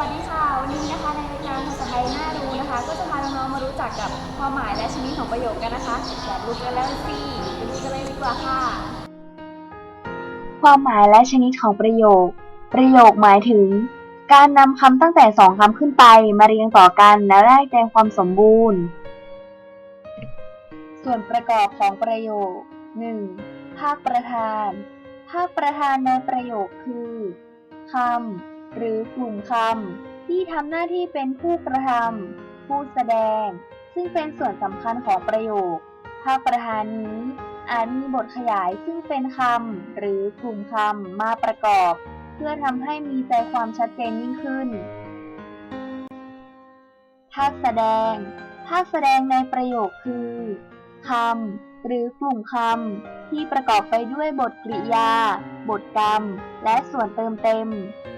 วัสดีค่ะ วันนี้นะคะในรายการภาษาไทยน่ารู้นะคะ ก็จะพาน้องๆมารู้จักกับความหมายและชนิดของประโยคกันนะคะอยากรู้กันแล้วสิไปดูกันเลยดีกว่าค่ะ ความหมายและชนิดของประโยค ประโยคหมายถึง การนำคำตั้งแต่สองคำขึ้นไปมาเรียงต่อกันแล้วได้แจงความสมบูรณ์ ส่วนประกอบของประโยค 1. ภาคประธาน ภาคประธานในประโยคคือคำ หรือกลุ่มคำที่ทำหน้าที่เป็นผู้กระทำผู้แสดง ซึ่งเป็นส่วนสำคัญของประโยค ภาคประธานนี้อาจมีบทขยายซึ่งเป็นคำหรือกลุ่มคำมาประกอบ เพื่อทำให้มีใจความชัดเจนยิ่งขึ้น ภาคแสดง ภาคแสดงในประโยคคือคำ หรือกลุ่มคำที่ประกอบไปด้วยบทกริยา บทกรรม และส่วนเติมเต็ม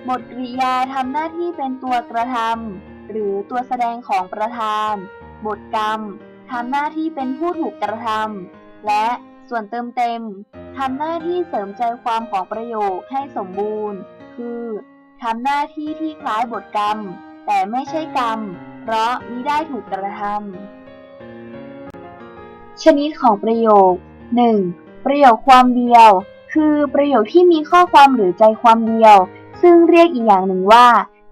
บทกริยาทำหน้าที่เป็นตัวกระทำหรือตัวแสดงของประธาน บทกรรมทำหน้าที่เป็นผู้ถูกกระทำและส่วนเติมเต็มทำหน้าที่เสริมใจความของประโยคให้สมบูรณ์ คือทำหน้าที่ที่คล้ายบทกรรม แต่ไม่ใช่กรรม เพราะมิได้ถูกกระทำ ชนิดของประโยค 1. ประโยคความเดียว คือประโยคที่มีข้อความหรือใจความเดียว ซึ่งเรียกอีกอย่างหนึ่งว่า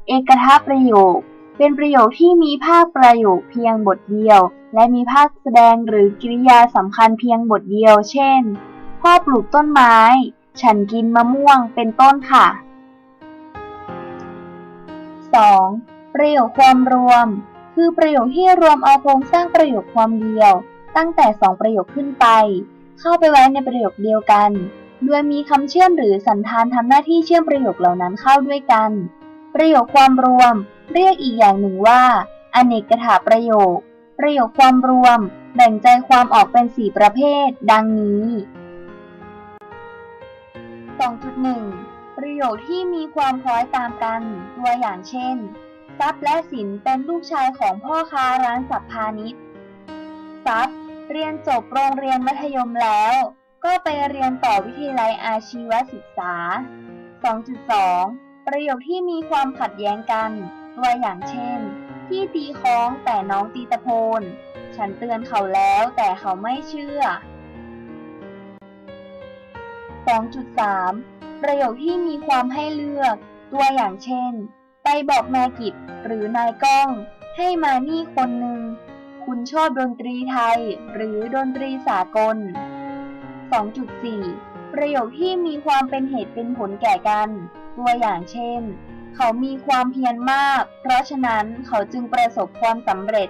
เอกทประโยค เป็นประโยคที่มีภาคประโยคเพียงบทเดียว และมีภาคแสดงหรือกริยาสำคัญเพียงบทเดียว เช่น พ่อปลูกต้นไม้ ฉันกินมะม่วง เป็นต้นค่ะ 2. ประโยคความรวม คือประโยคที่รวมเอาโครงสร้างประโยคความเดียว ตั้งแต่สองประโยคขึ้นไป เข้าไปไว้ในประโยคเดียวกัน โดยมีคำเชื่อมหรือสันธานทำหน้าที่เชื่อมประโยคเหล่านั้นเข้าด้วยกัน ประโยคความรวม เรียกอีกอย่างหนึ่งว่า อเนกถาประโยค ประโยคความรวม แบ่งใจความออกเป็น 4 ประเภท ดังนี้ 2.1 ประโยคที่มีความคล้อยตามกัน ตัวอย่างเช่นทรัพย์และสินเป็นลูกชายของพ่อค้าร้านสัพพาณิชทรัพย์ เรียนจบโรงเรียนมัธยมแล้ว ก็ไปเรียนต่อวิทยาลัยอาชีวศึกษา 2.2 ประโยคที่มีความขัดแย้งกัน ตัวอย่างเช่น พี่ตีค้องแต่น้องตีตะโพน ฉันเตือนเขาแล้วแต่เขาไม่เชื่อ 2.3 ประโยคที่มีความให้เลือก ตัวอย่างเช่น ไปบอกนายกิจหรือนายก้อง ให้มานี่คนหนึ่ง คุณชอบดนตรีไทย หรือดนตรีสากล 2.4 ประโยคที่มีความเป็นเหตุเป็นผลแก่กัน ตัวอย่างเช่น เขามีความเพียรมาก เพราะฉะนั้นเขาจึงประสบความสำเร็จ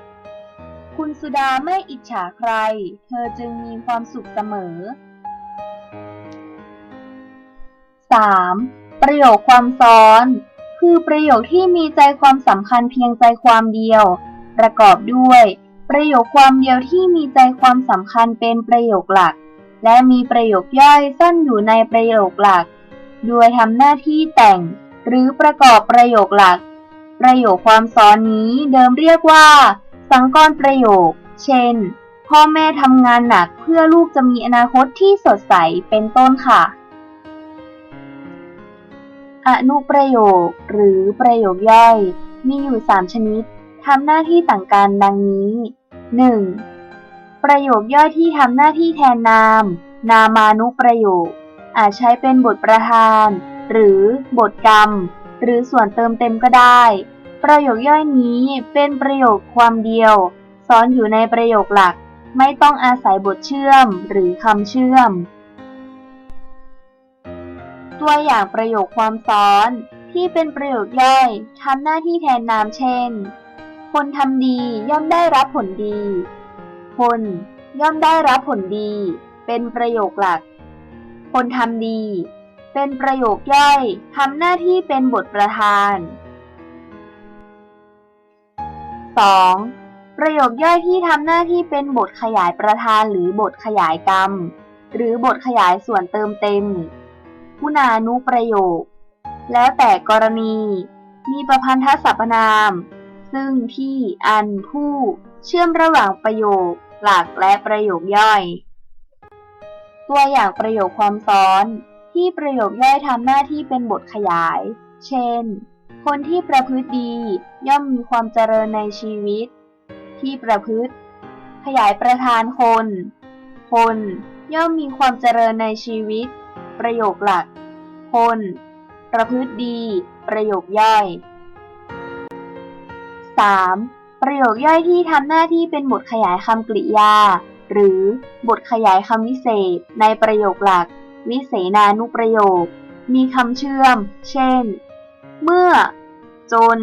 คุณสุดาไม่อิจฉาใคร เธอจึงมีความสุขเสมอ 3. ประโยคความซ้อน คือประโยคที่มีใจความสำคัญเพียงใจความเดียว ประกอบด้วย ประโยคความเดียวที่มีใจความสำคัญเป็นประโยคหลัก และมีประโยคย่อยซ่อนอยู่ในประโยคหลัก โดยทำหน้าที่แต่ง หรือประกอบประโยคหลัก ประโยคความซ้อนนี้เดิมเรียกว่า สังกรณ์ประโยค เช่น พ่อแม่ทำงานหนักเพื่อลูกจะมีอนาคตที่สดใสเป็นต้นค่ะ อนุประโยค หรือประโยคย่อย มีอยู่ 3 ชนิด ทำหน้าที่ต่างกันดังนี้ 1. ประโยคย่อยที่ทำหน้าที่แทนนาม นามานุประโยค อาจใช้เป็นบทประธาน หรือบทกรรม หรือส่วนเติมเต็มก็ได้ ประโยคย่อยนี้เป็นประโยคความเดียว ซ้อนอยู่ในประโยคหลัก ไม่ต้องอาศัยบทเชื่อม หรือคำเชื่อม ตัวอย่างประโยคความซ้อนที่เป็นประโยคย่อยทำหน้าที่แทนนามเช่น คนทำดีย่อมได้รับผลดี คนย่อมได้รับผลดี เป็นประโยคหลัก คนทำดี เป็นประโยคย่อยทำหน้าที่เป็นบทประธาน 2. ประโยคย่อยที่ทำหน้าที่เป็นบทขยายประธานหรือบทขยายกรรม หรือบทขยายส่วนเติมเต็มคุณานุประโยค แล้วแต่กรณี มีประพันธสรรพนาม ซึ่งที่อันผู้เชื่อมระหว่างประโยคหลักและประโยคย่อย ตัวอย่างประโยคความซ้อน ที่ประโยคย่อยทำหน้าที่เป็นบทขยาย เช่น คนที่ประพฤติดีย่อมมีความเจริญในชีวิต ที่ประพฤติ ขยายประธานคน คนย่อมมีความเจริญในชีวิต ประโยคหลัก คน ประพฤติดี ประโยคย่อย 3. ประโยคย่อยที่ทำหน้าที่เป็นบทขยายคำกริยา หรือบทขยายคำวิเศษ ในประโยคหลัก วิเศนานุประโยค มีคำเชื่อม เช่น เมื่อ จน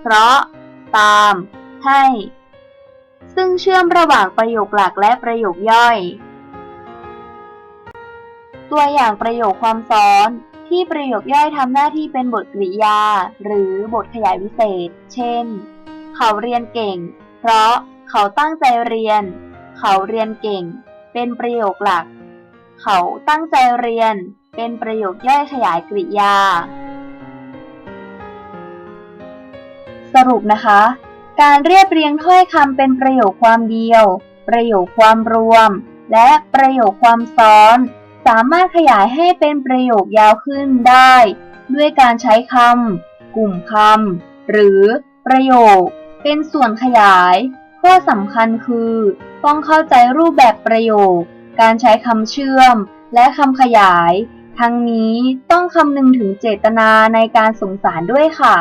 เพราะ ตาม ให้ ซึ่งเชื่อมระหว่างประโยคหลักและประโยคย่อย ตัวอย่างประโยคความซ้อนที่ประโยคย่อยทำหน้าที่เป็นบทกริยา หรือบทขยายวิเศษ เช่น เขาเรียนเก่ง เพราะเขาตั้งใจเรียน เขาเรียนเก่ง เป็นประโยคหลัก เขาตั้งใจเรียน เป็นประโยคย่อยขยายกริยา สรุปนะคะ การเรียบเรียงถ้อยคำเป็นประโยคความเดียว ประโยคความรวม และประโยคความซ้อน สามารถขยายให้เป็นประโยคยาวขึ้นได้ ด้วยการใช้คำกลุ่มคำหรือประโยค เป็นส่วนขยาย ข้อสำคัญคือ ต้องเข้าใจรูปแบบประโยค การใช้คำเชื่อม และคำขยาย ทั้งนี้ต้องคำนึงถึงเจตนาในการส่งสารด้วยค่ะ